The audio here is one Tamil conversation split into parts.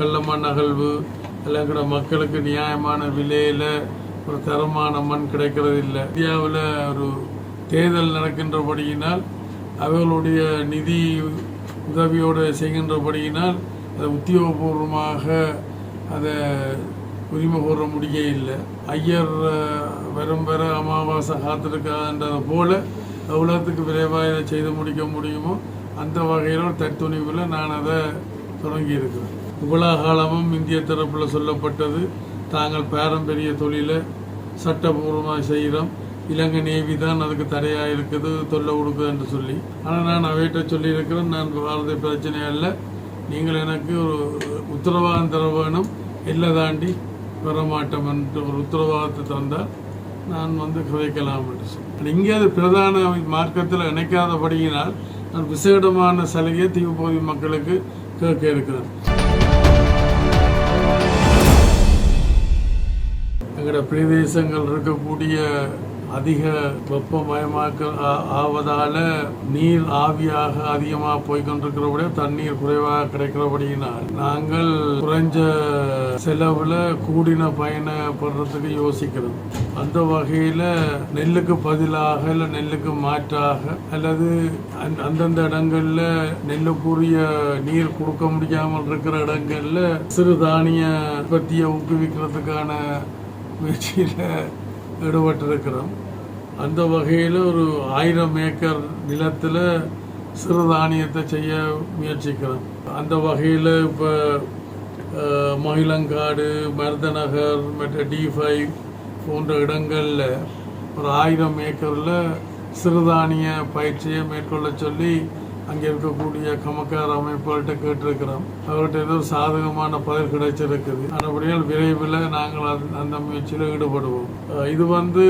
கள்ளமண் அகழ்வு எல்லாம் கூட மக்களுக்கு நியாயமான விலையில் ஒரு தரமான மண் கிடைக்கிறது இல்லை. இந்தியாவில் ஒரு தேர்தல் நடக்கின்றபடியினால் அவர்களுடைய நிதி உதவியோடு செய்கின்றபடியினால் அதை உத்தியோகபூர்வமாக அதை உரிமை கோர முடிய இல்லை. ஐயர் வரும் வர அமாவாசை காத்திருக்காதுன்றது போல எவ்வளோத்துக்கு விரைவாக இதை செய்து முடிக்க முடியுமோ அந்த வகையில் ஒரு நான் அதை தொடங்கியிருக்கிறேன். இருக்கிறேன் இவ்வளோ காலமும் இந்திய தரப்பில் சொல்லப்பட்டது. தாங்கள் பாரம்பரிய தொழிலை சட்டபூர்வமாக செய்கிறோம். இலங்கை நேவி தான் அதுக்கு தடையாக இருக்குது தொல்லை கொடுக்குது என்று சொல்லி. ஆனால் நான் அவைகிட்ட சொல்லியிருக்கிறேன் நான் வாழ்ந்த பிரச்சனை அல்ல. நீங்கள் எனக்கு ஒரு உத்தரவாதம் தர வேணும் எல்லை தாண்டி வரமாட்டோம் என்று ஒரு உத்தரவாதத்தை தந்தால் நான் வந்து கதைக்கலாம் என்று சொன்னேன். இங்கே அது பிரதான மார்க்கத்தில் இணைக்காதபடியினால் நான் விசேடமான சலுகையை தீவுப்பகுதி மக்களுக்கு கேட்க இருக்கிறேன். எங்களோட பிரதேசங்கள் இருக்கக்கூடிய அதிக வெப்பமயமாக்க ஆ- ஆவதால நீர் ஆவியாக அதிகமாக போய்கொண்டிருக்கிறபடியே தண்ணீர் குறைவாக கிடைக்கிறபடியினால் நாங்கள் குறைஞ்ச செலவுல கூடின பயணப்படுறதுக்கு யோசிக்கிறோம். அந்த வகையில நெல்லுக்கு பதிலாக இல்லை நெல்லுக்கு மாற்றாக அல்லது அந்தந்த இடங்கள்ல நெல்லுக்குரிய நீர் கொடுக்க முடியாமல் இருக்கிற இடங்கள்ல சிறுதானிய உற்பத்தியை ஊக்குவிக்கிறதுக்கான முயற்சியில் ஈடுபட்டிருக்கிறோம். அந்த வகையில் ஒரு ஆயிரம் ஏக்கர் நிலத்தில் சிறுதானியத்தை செய்ய முயற்சிக்கிறோம். அந்த வகையில் இப்போ மகிழங்காடு மருதநகர் மற்ற டி ஃபைவ் போன்ற இடங்களில் ஒரு ஆயிரம் ஏக்கரில் சிறுதானிய பயிற்சியை மேற்கொள்ள சொல்லி அங்கே இருக்கக்கூடிய கமக்கார அமைப்புகள்கிட்ட கேட்டிருக்கிறோம். அவர்கிட்ட ஏதோ சாதகமான பதில் கிடைச்சிருக்குது. ஆனபடியால் விரைவில் நாங்கள் அந்த- முயற்சியில் ஈடுபடுவோம். இது வந்து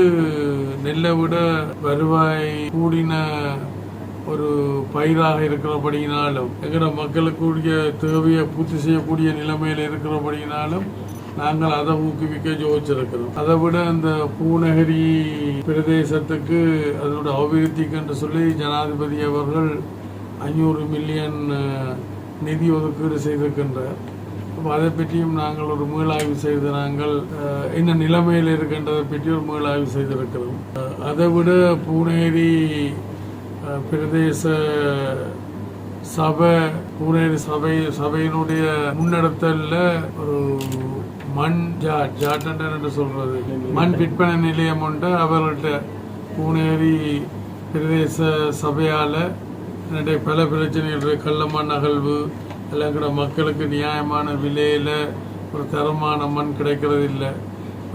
நெல்லை விட வருவாய் கூடின ஒரு பயிராக இருக்கிறபடியினாலும் எங்களோட மக்களுக்குரிய தேவையை பூர்த்தி செய்யக்கூடிய நிலைமையில் இருக்கிறபடியினாலும் நாங்கள் அதை ஊக்குவிக்க யோசிச்சிருக்கிறோம் அதை விட அந்த பூநகரி பிரதேசத்துக்கு அதோட அபிவிருத்திக்கு என்று சொல்லி ஜனாதிபதி அவர்கள் ஐநூறு மில்லியன் நிதி ஒதுக்கீடு செய்திருக்கின்றார் அப்போ அதை பற்றியும் நாங்கள் ஒரு மீளாய்வு செய்து நாங்கள் என்ன நிலைமையில் இருக்கின்றதை பற்றி ஒரு மீளாய்வு செய்திருக்கிறோம். அதை விட பூனேரி பிரதேச சபை பூனேரி சபை சபையினுடைய முன்னெடுத்தலில் ஒரு மண் ஜாட் ஜாட்டன் என்று சொல்றது. மண் விற்பனை நிலையம் உண்டு அவர்கள்ட்ட பூனேரி பிரதேச சபையால் என்னுடைய பல பிரச்சனைகள் இருக்கு. கள்ளமண் அகழ்வு எல்லாம் கூட மக்களுக்கு நியாயமான விலையில் ஒரு தரமான மண் கிடைக்கிறது இல்லை.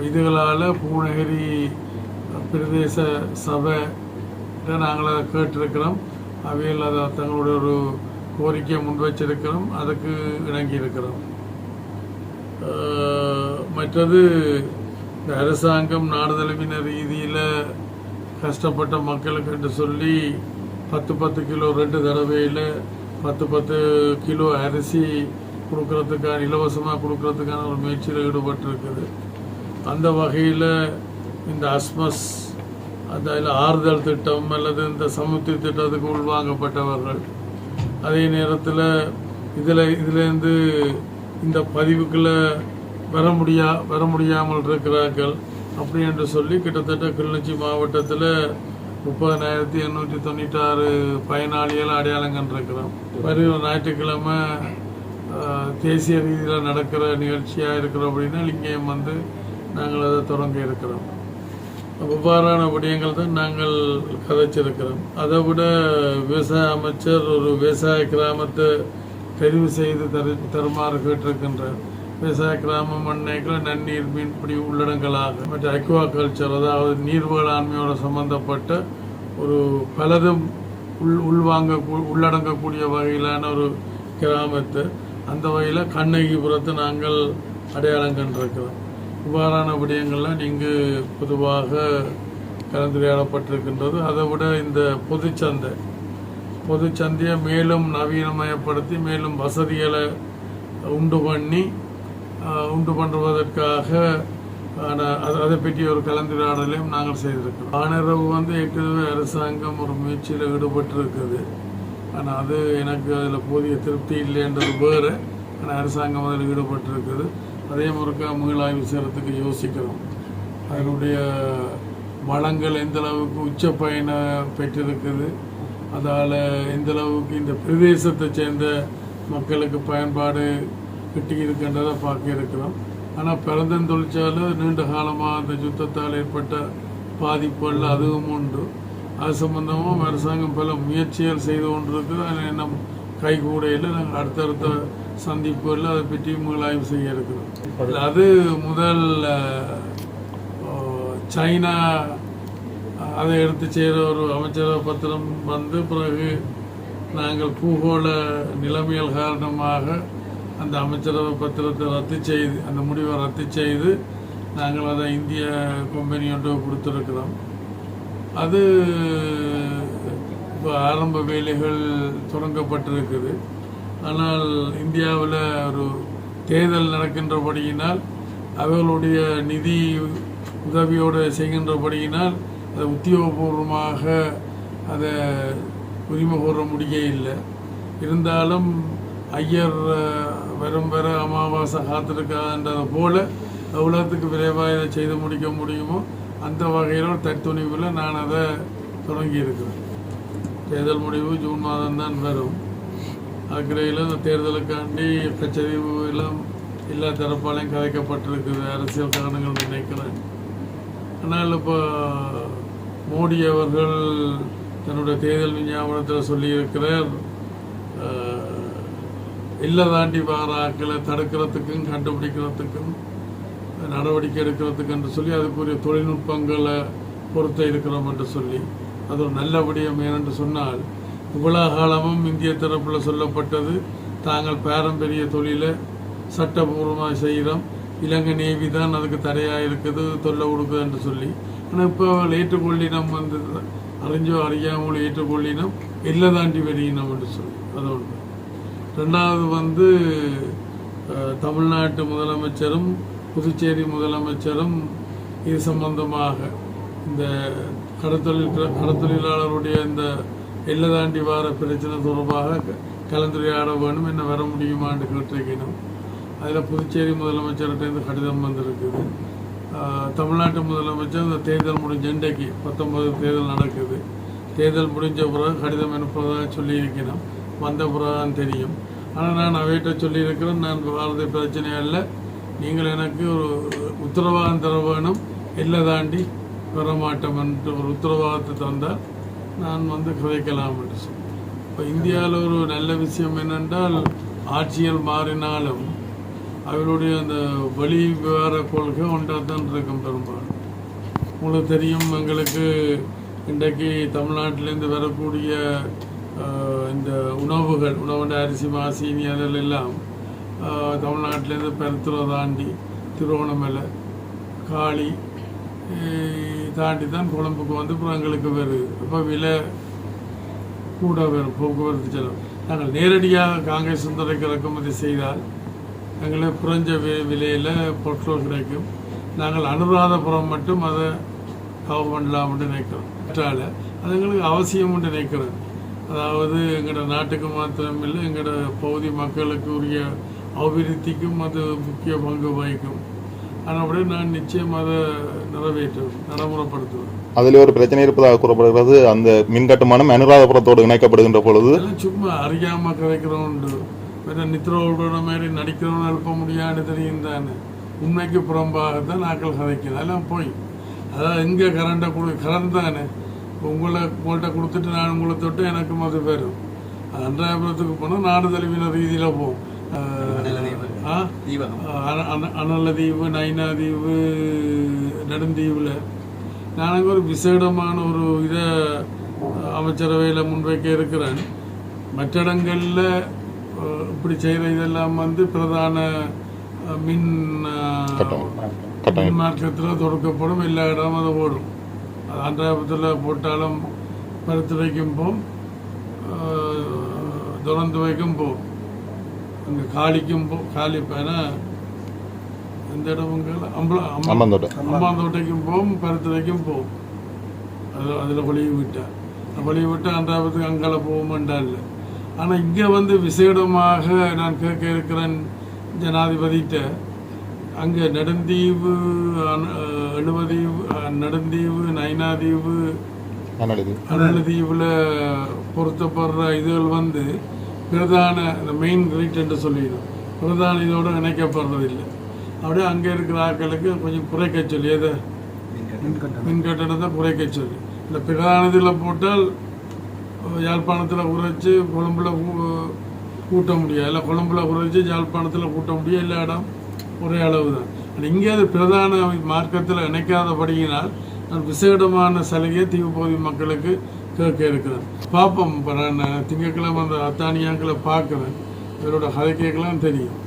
இதுகளால் பூநகரி பிரதேச சபை நாங்கள் அதை கேட்டிருக்கிறோம். அவையில் அதை தங்களுடைய ஒரு கோரிக்கையை முன் வச்சிருக்கிறோம் அதுக்கு இணங்கி இருக்கிறோம். மற்றது இந்த அரசாங்கம் நாடுதழுவின ரீதியில் கஷ்டப்பட்ட மக்களுக்கு என்று சொல்லி பத்து பத்து கிலோ ரெண்டு தடவையில் பத்து பத்து கிலோ அரிசி கொடுக்கறதுக்கான இலவசமாக கொடுக்கறதுக்கான ஒரு முயற்சியில் ஈடுபட்டிருக்குது. அந்த வகையில் இந்த அஸ்மஸ் அந்த ஆறுதல் திட்டம் அல்லது இந்த சமுத்திர திட்டத்துக்கு உள்வாங்கப்பட்டவர்கள் அதே நேரத்தில் இதில் இதுலேருந்து இந்த பதிவுக்குள்ளே வர முடியா வர முடியாமல் இருக்கிறார்கள் அப்படி என்று சொல்லி கிட்டத்தட்ட கிளிநொச்சி மாவட்டத்தில் முப்பதனாயிரத்தி எண்ணூற்றி தொண்ணூற்றாறு பயனாளிகள் அடையாளம் கண்டிருக்கிறோம். வரும் ஞாயிற்றுக்கிழமை தேசிய ரீதியில் நடக்கிற நிகழ்ச்சியாக இருக்கிறோம் அப்படின்னா இங்கேயும் வந்து நாங்கள் அதை தொடங்க இருக்கிறோம். அவ்வாறான விடயங்கள் தான் நாங்கள் கதைச்சிருக்கிறோம். அதை விட விவசாய அமைச்சர் ஒரு விவசாய கிராமத்தை தெரிவு செய்து தரு தருமாறு கேட்டிருக்கின்றார். விவசாய கிராமம் மண்ணைகள் நன்னீர் மீன்பிடி உள்ளடங்களாக மற்ற அக்வா கல்ச்சர் அதாவது நீர் வேளாண்மையோட சம்பந்தப்பட்ட ஒரு பலதும் உள் உள்வாங்க உள்ளடங்கக்கூடிய வகையிலான ஒரு கிராமத்தை. அந்த வகையில் கண்ணகிபுரத்தை நாங்கள் அடையாளம் கண்டிருக்கிறோம். இவ்வாறான விடயங்கள்லாம் இங்கு பொதுவாக கலந்துரையாடப்பட்டிருக்கின்றது. அதை விட இந்த பொதுச்சந்தை பொதுச்சந்தையை மேலும் நவீனமயப்படுத்தி மேலும் வசதிகளை உண்டு பண்ணி உண்டு பண்ணுவதற்காக அது அதை பற்றி ஒரு கலந்துரையாடலையும் நாங்கள் செய்திருக்கிறோம். ஆனரவு வந்து ஏற்கனவே அரசாங்கம் ஒரு முயற்சியில் ஈடுபட்டிருக்குது. ஆனால் அது எனக்கு அதில் போதிய திருப்தி இல்லைன்றது வேறு. ஆனால் அரசாங்கம் அதில் ஈடுபட்டிருக்குது. அதே முறைக்கா மீளாய்வு செய்கிறதுக்கு யோசிக்கிறோம். அதனுடைய வளங்கள் எந்த அளவுக்கு உச்ச பயனை பெற்றிருக்குது அதால் எந்த அளவுக்கு இந்த பிரதேசத்தை சேர்ந்த மக்களுக்கு பயன்பாடு கிட்டி இருக்கின்றதை பார்க்க இருக்கிறோம். ஆனால் பிறந்தன் தொழிற்சாலை நீண்ட காலமாக அந்த யுத்தத்தால் ஏற்பட்ட பாதிப்புகள் அதுவும் உண்டு. அது சம்பந்தமாக அரசாங்கம் பல முயற்சிகள் செய்து கொண்டிருக்குது அதில் நம் கைகூடையில் நாங்கள் அடுத்தடுத்த சந்திப்புகளில் அதை பற்றி மீளாய்வு செய்ய இருக்கிறோம். அது முதல் சைனா அதை எடுத்து செய்கிற ஒரு அமைச்சரவை பத்திரம் வந்து பிறகு நாங்கள் பூகோள நிலைமைகள் காரணமாக அந்த அமைச்சரவை பத்திரத்தை ரத்து செய்து அந்த முடிவை ரத்து செய்து நாங்கள் அதை இந்திய கம்பெனி ஒன்று கொடுத்துருக்கிறோம். அது இப்போ ஆரம்ப வேலைகள் தொடங்கப்பட்டிருக்குது. ஆனால் இந்தியாவில் ஒரு தேர்தல் நடக்கின்றபடியினால் அவர்களுடைய நிதி உதவியோடு செய்கின்றபடியினால் அதை உத்தியோகபூர்வமாக அதை உரிமை கோர முடிய இல்லை. இருந்தாலும் ஐயர் வரும் வர அமாவாசை காத்திருக்காதுன்றதை போல் எவ்வளோத்துக்கு விரைவாக இதை செய்து முடிக்க முடியுமோ அந்த வகையில் ஒரு தற்துணிவில் நான் அதை தொடங்கி இருக்கிறேன் தேர்தல் முடிவு ஜூன் மாதம் தான் வரும். அதுக்கிடையில் இந்த தேர்தலுக்காண்டி கச்சரிவு எல்லாம் எல்லா தரப்பாலையும் கதைக்கப்பட்டிருக்குது அரசியல் காரணங்கள் நினைக்கிறேன். ஆனால் இப்போ மோடி அவர்கள் தன்னுடைய தேர்தல் விஞ்ஞாபனத்தில் சொல்லியிருக்கிறார். இல்லை தாண்டி வர தடுக்கிறதுக்கும் கண்டுபிடிக்கிறதுக்கும் நடவடிக்கை எடுக்கிறதுக்கு என்று சொல்லி அதுக்குரிய தொழில்நுட்பங்களை பொறுத்த இருக்கிறோம் என்று சொல்லி. அது ஒரு நல்லபடியம் ஏனென்று சொன்னால் இவ்வளோ காலமும் இந்திய தரப்பில் சொல்லப்பட்டது தாங்கள் பாரம்பரிய தொழிலை சட்டபூர்வமாக செய்கிறோம். இலங்கை நேவி தான் அதுக்கு தடையாக இருக்குது தொல்லை கொடுக்குது என்று சொல்லி. ஆனால் இப்போ ஏற்றுக்கொள்ளினம் வந்து அறிஞ்சோ அறியாமல் ஏற்றுக்கொள்ளினம் இல்லை தாண்டி வெளியினம் என்று சொல்லி. அதோடு. ரெண்டாவது வந்து தமிழ்நாட்டு முதலமைச்சரும் புதுச்சேரி முதலமைச்சரும் இது சம்பந்தமாக இந்த கடத்தொழில் கடத்தொழிலாளருடைய இந்த எல்லை தாண்டி வார பிரச்சனை தொடர்பாக க- கலந்துரையாட வேணும். என்ன வர முடியுமான்னு கேட்டிருக்கணும். அதில் புதுச்சேரி முதலமைச்சர்கிட்ட கடிதம் வந்திருக்குது. தமிழ்நாட்டு முதலமைச்சர் இந்த தேர்தல் முடிஞ்ச இன்றைக்கு பத்தொன்பது தேர்தல் நடக்குது. தேர்தல் முடிஞ்ச பிறகு கடிதம் அனுப்புவதாக சொல்லியிருக்கணும். வந்த பிறகுதான் தெரியும். ஆனால் நான் அவைகிட்ட சொல்லியிருக்கிறேன் நான் வாழ்ந்த பிரச்சனை அல்ல. நீங்கள் எனக்கு ஒரு உத்தரவாதம் தர வேணும். இல்லை தாண்டி வர மாட்டோம் என்று ஒரு உத்தரவாதத்தை தந்தால் நான் வந்து கதைக்கலாம் என்று சொன்னேன். இப்போ இந்தியாவில் ஒரு நல்ல விஷயம் என்னென்றால் ஆட்சிகள் மாறினாலும் அவருடைய அந்த வெளி விவகார கொள்கை ஒன்றாக தான் இருக்கும் பெரும்பாலும். உங்களுக்கு தெரியும் எங்களுக்கு இன்றைக்கு தமிழ்நாட்டிலேருந்து வரக்கூடிய இந்த உணவுகள் உணவுண்ட அரிசி மாசீனி அதில் எல்லாம் தமிழ்நாட்டிலேருந்து பெருத்துறை தாண்டி திருவோணமலை காளி தாண்டி தான் கொழம்புக்கு வந்து அப்புறம் எங்களுக்கு வருது. அப்போ விலை கூட வரும் போக்குவரத்து செலவு. நாங்கள் நேரடியாக காங்கிரஸ் துறைக்கு இறக்குமதி செய்தால் எங்களுக்கு குறைஞ்ச வி விலையில் பொருட்கள் கிடைக்கும். நாங்கள் அனுராதபுரம் மட்டும் அதை கவர் பண்ணலாம்னு நினைக்கிறோம். மற்றால அது எங்களுக்கு அவசியம் நினைக்கிறேன் அதாவது எங்களோட நாட்டுக்கு மாத்திரம் இல்லை எங்களோட பகுதி மக்களுக்கு உரிய அபிவிருத்திக்கும் அது முக்கிய பங்கு வகிக்கும். ஆனால் நான் நிச்சயம் அதை நிறைவேற்றுவேன் நடைமுறைப்படுத்துவேன். அதில் ஒரு பிரச்சனை இருப்பதாக கூறப்படுகிறது. அந்த மின் கட்டுமானம் அனுராதபுரத்தோடு இணைக்கப்படுகின்ற பொழுது சும்மா அறியாம கதைக்கிறோண்டு வேற நித்ரோட மாதிரி நடிக்கிறவன் எழுப்ப முடியாதுன்னு தெரியும் தானே உண்மைக்கு புறம்பாகத்தான் நாட்கள் கதைக்கிறது அதெல்லாம் போய் அதாவது எங்கே கரண்டை கொடு கரண்ட் தானே உங்களை உங்கள்கிட்ட கொடுத்துட்டு நான் உங்களை தொட்டு எனக்கும் அது வரும் அன்றாயபுரத்துக்கு போனால் நாடு தழுவின ரீதியில் போகும். ஆ அன- அன- அனலதீவு நைனாதீவு நெடுந்தீவில். நான் ஒரு விசேடமான ஒரு இதை அமைச்சரவையில் முன்வைக்க இருக்கிறேன். மற்ற இடங்களில் இப்படி செய்கிற இதெல்லாம் வந்து பிரதான மின். மின் மார்க்கத்தில் தொடக்கப்படும். எல்லா இடமும் அது ஓடும். ஆந்திராபுரத்தில் போட்டாலும் பருத்து வைக்கும் போம் துறந்து வைக்கும் போம் அங்கே காளிக்கும் போ காளி பேனா எந்த இடமுங்க அம்பலம் அம்மா அம்மந்தோட்டை. அம்மாந்தோட்டைக்கும் போகும் பருத்துறைக்கும் போகும் அது அதில் வழியை விட்டா. வழியை விட்டு அன்றாபத்துக்கு அங்கால போகுமாண்டா இல்லை. ஆனால் இங்கே வந்து விசேடமாக நான் கேட்க இருக்கிறேன் ஜனாதிபதிகிட்ட. அங்கே நெடுந்தீவு அஹ், நெடுந்தீவு நைனாதீவு அருளதீவில் பொருத்தப்படுற இதுகள் வந்து பிரதான இந்த மெயின் கிரீட் என்று சொல்லிடும். பிரதான இதோட இணைக்கப்படுறதில்லை. அப்படியே அங்கே இருக்கிற ஆட்களுக்கு கொஞ்சம் குறைக்க சொல்லி எதை? மின் கட்டணத்தை குறைக்க சொல்லி இந்த பிரதானத்தில் போட்டால் யாழ்ப்பாணத்தில் குறைச்சி கொழும்புல கூட்ட முடியாது. இல்லை கொழும்புல குறைச்சி யாழ்ப்பாணத்தில் கூட்ட முடியும் எல்லா இடம் ஒரே அளவு தான் ஆனால் இங்கே அது பிரதான மார்க்கத்தில் இணைக்காதபடியினால் நான் விசேடமான சலுகையை தீவுப்பகுதி மக்களுக்கு கேட்க இருக்கிறேன் பார்ப்போம் இப்போ நான் திங்கட்கிழமை அந்த அத்தானியாக்களை பார்க்குறேன். இவரோட கதை கேட்கலாம் தெரியும்.